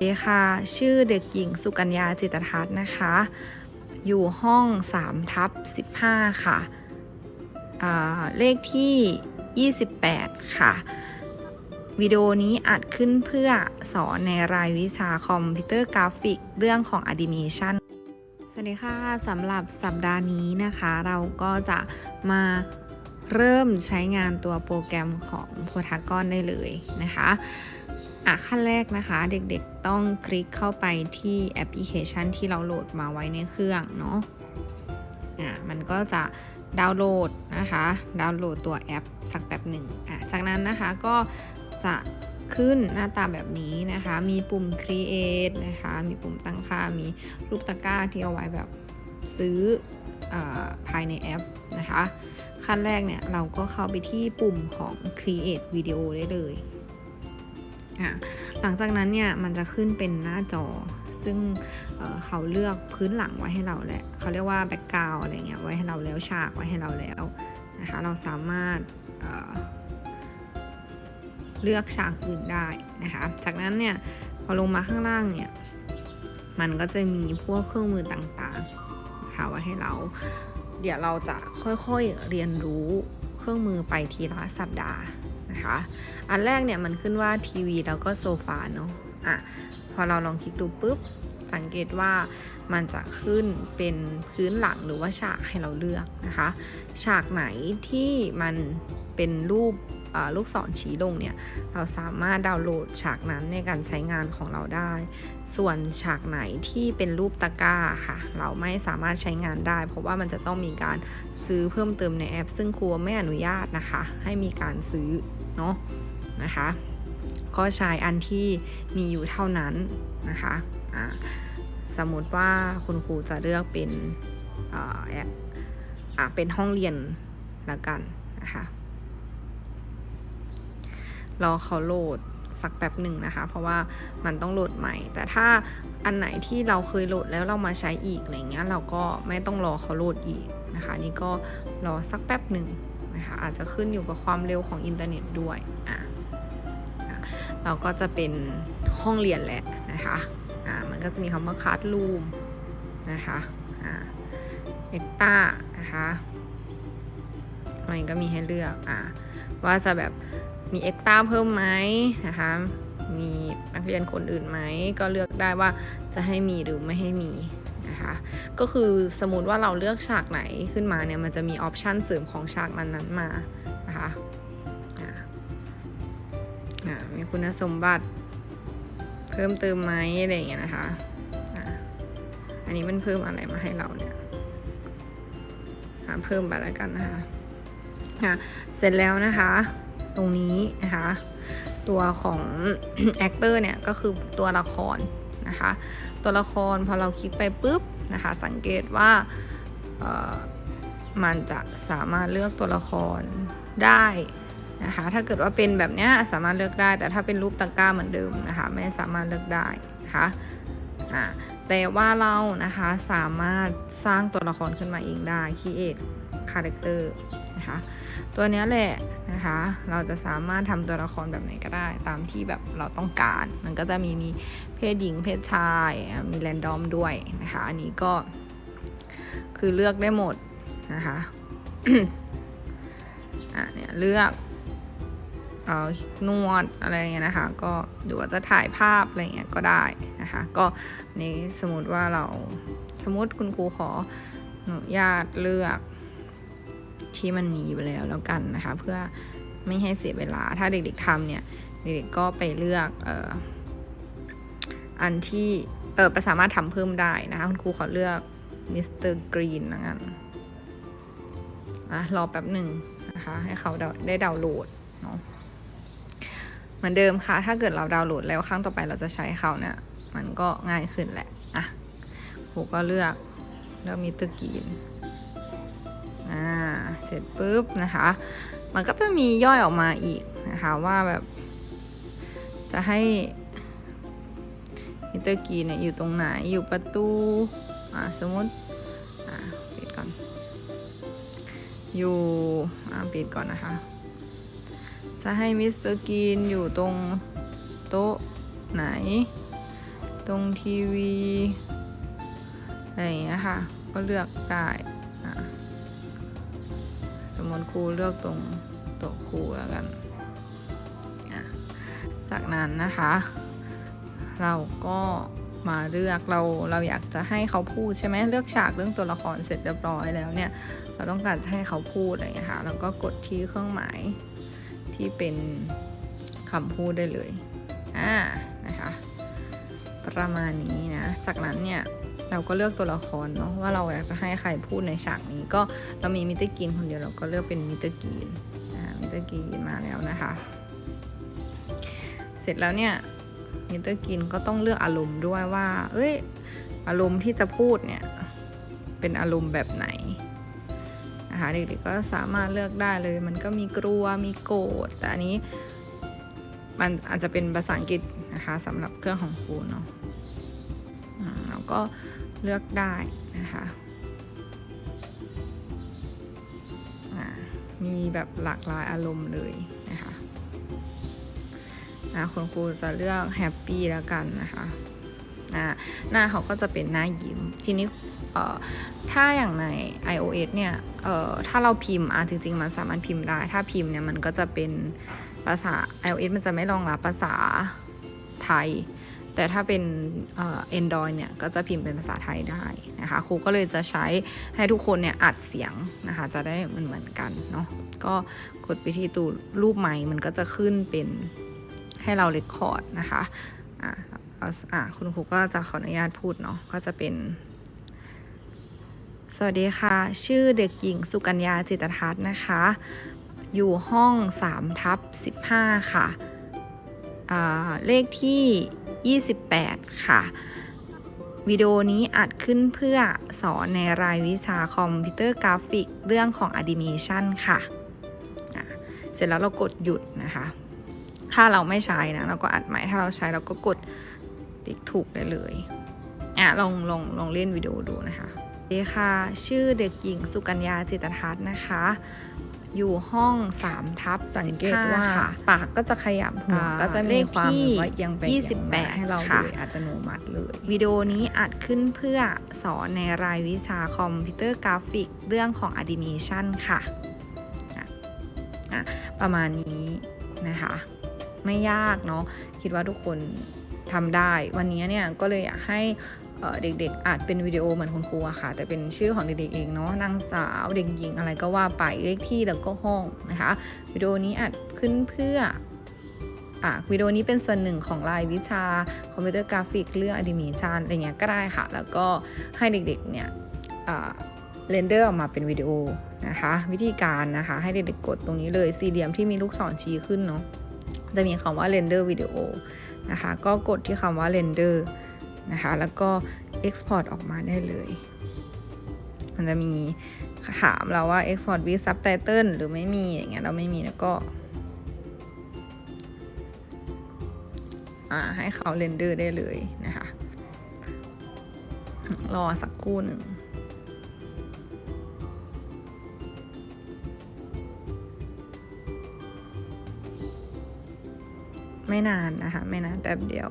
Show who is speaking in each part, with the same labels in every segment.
Speaker 1: สวัสดีค่ะชื่อเด็กหญิงสุกัญญาจิตทัศน์นะคะ อยู่ห้อง3ทับ15 ค่ะอ่าเลขที่ 28 ค่ะ วิดีโอนี้อัดขึ้นเพื่อสอนในรายวิชาคอมพิวเตอร์กราฟิก เรื่องของ Animation สวัสดีค่ะสำหรับสัปดาห์นี้นะคะ เราก็จะมาเริ่มใช้งานตัวโปรแกรมของ p o t a g o n ได้เลยนะคะ อะขั้นแรกนะคะ เด็กๆต้องคลิกเข้าไปที่แอปพลิเคชันที่เราโหลดมาไว้ในเครื่องเนาะอะมันก็จะดาวน์โหลดนะคะ ดาวน์โหลดตัวแอปสักแบบหนึ่งอะจากนั้นนะคะก็จะขึ้นหน้าตาแบบนี้นะคะ มีปุ่ม create นะคะ มีปุ่มตั้งค่า มีรูปตะกร้าที่เอาไว้แบบซื้ออภายในแอปนะคะ ขั้นแรกเนี่ยเราก็เข้าไปที่ปุ่มของ create video ได้เลย อะหลังจากนั้นเนี่ยมันจะขึ้นเป็นหน้าจอ ซึ่งเเขาเลือกพื้นหลังไว้ให้เราแหละเขาเรียกว่าแบ็กกราวอะไรเงี้ยไว้ให้เราแล้วฉากไว้ให้เราแล้วนะคะเราสามารถเเลือกฉากอื่นได้นะคะจากนั้นเนี่ยพอลงมาข้างล่างเนี่ยมันก็จะมีพวกเครื่องมือต่างๆนะคะไว้ให้เรา เดี๋ยวเราจะค่อยๆเรียนรู้เครื่องมือไปทีละสัปดาห์ นะคะ อันแรกเนี่ยมันขึ้นว่าทีวีแล้วก็โซฟาเนาะอะพอเราลองคลิกดูปุ๊บ สังเกตว่ามันจะขึ้นเป็นพื้นหลังหรือว่าฉากให้เราเลือกนะคะ ฉากไหนที่มันเป็นรูปลูกศรชี้ลงเนี่ย เราสามารถดาวน์โหลดฉากนั้นในการใช้งานของเราได้ ส่วนฉากไหนที่เป็นรูปตะกร้าค่ะ เราไม่สามารถใช้งานได้ เพราะว่ามันจะต้องมีการซื้อเพิ่มเติมในแอป ซึ่งครูไม่อนุญาตนะคะ ให้มีการซื้อ เนาะนะคะ ก็ใช้อันที่มีอยู่เท่านั้นนะคะะสมมติว่าคุณครูจะเลือกเป็นแอปเป็นห้องเรียนละกันนะคะรอเขาโหลดสักแป๊บหนึ่งนะคะ เพราะว่ามันต้องโหลดใหม่ แต่ถ้าอันไหนที่เราเคยโหลดแล้วเรามาใช้อีกอะไรเงี้ยเราก็ไม่ต้องรอเขาโหลดอีกนะคะ นี่ก็รอสักแป๊บหนึ่ง นะคะอาจจะขึ้นอยู่กับความเร็วของอินเทอร์เน็ตด้วยอะเราก็จะเป็นห้องเรียนแหละนะคะอ่ามันก็จะมีคำว่าคัสรูมนะคะอ่าเอ็กตานะคะมันก็มีให้เลือกอ่าว่าจะแบบมีเอ็กต้าเพิ่มไหมนะคะมีนักเรียนคนอื่นไหมก็เลือกได้ว่าจะให้มีหรือไม่ให้มี นะคะ ก็คือสมมติว่าเราเลือกฉากไหนขึ้นมาเนี่ยมันจะมีออปชันเสริมของฉากนั้นๆมานะคะมีคุณสมบัติเพิ่มเติมไหมอะไรอย่างเงี้ยนะคะอันนี้มันเพิ่มอะไรมาให้เราเนี่ยเพิ่มไปแล้วกันนะคะเสร็จแล้วนะคะ ตรงนี้นะคะ ตัวของ actor เนี่ยก็คือตัวละคร นะคะ ตัวละครพอเราคลิกไปปุ๊บนะคะ สังเกตว่ามันจะสามารถเลือกตัวละครได้นะคะ ถ้าเกิดว่าเป็นแบบนี้สามารถเลือกได้ แต่ถ้าเป็นรูปตะกร้าเหมือนเดิมนะคะ ไม่สามารถเลือกได้นะคะแต่ว่าเรานะคะสามารถสร้างตัวละครขึ้นมาเองได้ create character นะคะ ตัวนี้แหละนะคะ เราจะสามารถทำตัวละครแบบไหนก็ได้ ตามที่แบบเราต้องการ มันก็จะมีมีเพศหญิงเพศชาย มีแรนดอมด้วยนะคะ อันนี้ก็คือเลือกได้หมดนะคะ อะเนี่ยเลือกเอ่อนวดอะไรเงี้ยนะคะ ก็หรือว่าจะถ่ายภาพอะไรเงี้ยก็ได้นะคะ ก็นี้สมมติว่าเราสมมติคุณครูขออนุญาตเลือก ที่มันมีอยู่แล้วแล้วกันนะคะ เพื่อไม่ให้เสียเวลา ถ้าเด็กๆทำเนี่ย เด็กๆก็ไปเลือกอออันที่เออไปสามารถทำเพิ่มได้นะคะ คุณครูขอเลือกมิสเตอร์กรีนนะงั้นอะรอแป๊บหนึ่งนะคะ ให้เขาได้ดาวน์โหลดเนาะเหมือนเดิมค่ะ ถ้าเกิดเราดาวน์โหลดแล้วครั้งต่อไปเราจะใช้เขาเนี่ย มันก็ง่ายขึ้นแหละ อะครูก็เลือกเลือกมิสเตอร์กรีน เสร็จปุ๊บนะคะ มันก็จะมีย่อยออกมาอีกนะคะว่าแบบจะให้มิเตอร์กีเนี่ยอยู่ตรงไหนอยู่ประตูอ่าสมมติอ่าปิดก่อน อยู่อ่าปิดก่อนนะคะ จะให้มิสเตอร์กีนอยู่ตรงโต๊ะไหน ตรงทีวีอะไรอย่างเงี้ยค่ะ ก็เลือกได้ สมมติครูเลือกตรงโต๊ะครูแล้วกัน จากนั้นนะคะ เราก็มาเลือกเราเราอยากจะให้เขาพูดใช่ไหมเลือกฉากเรื่องตัวละครเสร็จเรียบร้อยแล้วเนี่ย เราต้องการจะให้เขาพูดอะไรอย่างเงี้ยค่ะแล้วก็กดที่เครื่องหมายที่เป็นคำพูดได้เลยอ่านะคะประมาณนี้นะ จากนั้นเนี่ย เราก็เลือกตัวละครเนาะว่าเราอยากจะให้ใครพูดในฉากนี้ ก็เรามีมิเตอร์กรีนคนเดียวเราก็เลือกเป็นมิเตอร์กรีนอ่ามิเตอร์กรีนมาแล้วนะคะ เสร็จแล้วเนี่ยมิเตอร์กรีนก็ต้องเลือกอารมณ์ด้วยว่า เอ้ย อารมณ์ที่จะพูดเนี่ยเป็นอารมณ์แบบไหนนะคะเด็กๆก็สามารถเลือกได้เลย มันก็มีกลัวมีโกรธแต่อันนี้มันอาจจะเป็นภาษาอังกฤษนะคะสำหรับเครื่องของครูเนาะอืมเราก็ เลือกได้นะคะมีแบบหลากหลายอารมณ์เลยนะคะนะคุณครูจะเลือกแฮปปี้แล้วกันนะคะนะหน้าเขาก็จะเป็นหน้ายิ้ม ทีนี้เอ่อถ้าอย่างใน iOS เนี่ยเอ่อถ้าเราพิมพ์อะจริง ๆ มันสามารถพิมพ์ได้ ถ้าพิมพ์เนี่ยมันก็จะเป็นภาษา iOS มันจะไม่รองรับภาษาไทย แต่ถ้าเป็นเอ่อ Android เนี่ยก็จะพิมพ์เป็นภาษาไทยได้นะคะครูก็เลยจะใช้ให้ทุกคนเนี่ยอัดเสียงนะคะจะได้เหมือนเหมือนกันเนาะก็กดไปที่ตูรูปไม้มันก็จะขึ้นเป็นให้เราเรคคอร์ดนะคะอ่าอ่าคุณครูก็จะขออนุญาตพูดเนาะก็จะเป็นสวัสดีค่ะ ชื่อเด็กหญิงสุกัญญาจิตทัศน์นะคะ อยู่ห้อง3ทับ15 ค่ะอ่าเลขที่ 28 ค่ะ วิดีโอนี้อัดขึ้นเพื่อสอนในรายวิชาคอมพิวเตอร์กราฟิกเรื่องของ Animation ค่ะะเสร็จแล้วเรากดหยุดนะคะ ถ้าเราไม่ใช้นะเราก็อัดใหม่ ถ้าเราใช้เราก็กดติ๊กถูกได้เลยอะลองลองลองเล่นวิดีโอดูนะคะดีค่ะ ชื่อเด็กหญิงสุกัญญาจิตทัศน์นะคะ อยู่ห้อง3ทับ
Speaker 2: สังเกตว่า
Speaker 1: ค่ะ
Speaker 2: ปากก็จะขยับหัว
Speaker 1: อ่า
Speaker 2: ก็จะ
Speaker 1: เล
Speaker 2: มี
Speaker 1: ข
Speaker 2: ความ
Speaker 1: ที่
Speaker 2: แบบว่ายังไป
Speaker 1: ยี่สิบ
Speaker 2: ยังมา
Speaker 1: แปด
Speaker 2: ให้เรา
Speaker 1: ค่ะ
Speaker 2: โดยอัตโนมัติเลย
Speaker 1: วิดีโอนี้อัดขึ้นเพื่อสอนในรายวิชาคอมพิวเตอร์กราฟิกเรื่องของ Animation ค่ะอะอะ ประมาณนี้นะคะ ไม่ยากเนาะคิดว่าทุกคนทำได้ วันนี้เนี่ยก็เลยอยากให้ เเด็กๆอัดเป็นวิดีโอเหมือนคุณครูอะค่ะ แต่เป็นชื่อของเด็กๆเองเนาะนางสาวเด็กหญิงอะไรก็ว่าไปเลขที่แล้วก็ห้องนะคะ วิดีโอนี้อัดขึ้นเพื่ออะวิดีโอนี้เป็นส่วนหนึ่งของรายวิชาคอมพิวเตอร์กราฟิกเรื่องอ n นิเมชันอะไรเงี้ยก็ได้ค่ะ แล้วก็ให้เด็กๆเนี่ยเรนเดอร์ออกมาเป็นวิดีโอนะคะวิธีการนะคะ ให้เด็กๆกดตรงนี้เลยสี่เหลี่ยมที่มีลูกศรชี้ขึ้นเนาะจะมีคำว่าเรนเดอร์วิดีโอนะคะ ก็กดที่คำว่าเร นะคะ แล้วก็ Export ออกมาได้เลย มันจะมีถามเราว่า Export with Subtitle หรือไม่มีอย่างเงี้ยเราไม่มีแล้วก็ให้เขาเรนเดอร์ได้เลยนะคะ รอสักครู่หนึ่งไม่นานนะคะ ไม่นานแป๊บเดียว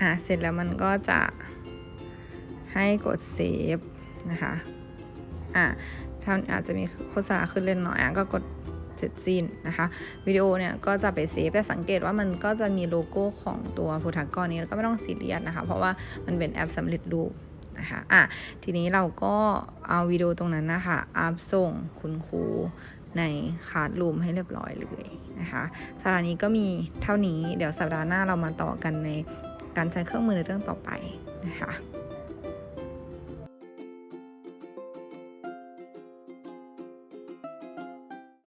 Speaker 1: อะเสร็จแล้วมันก็จะให้กดเซฟนะคะอะถ้าอาจจะมีโฆษณาขึ้นเล่นหน่อยอะก็กดเสร็จสิ้นนะคะวิดีโอเนี่ยก็จะไปเซฟแต่สังเกตว่ามันก็จะมีโลโก้ของตัวโพธากรนี้แล้วก็ไม่ต้องซีเรียสนะคะ เพราะว่ามันเป็นแอปสำเร็จรูปนะคะอะทีนี้เราก็เอาวิดีโอตรงนั้นนะคะอัพส่งคุณครูในคาร์ดรูมให้เรียบร้อยเลยนะคะสัปดาห์นี้ก็มีเท่านี้เดี๋ยวสัปดาห์หน้าเรามาต่อกันใน การใช้เครื่องมือในเรื่องต่อไปนะคะ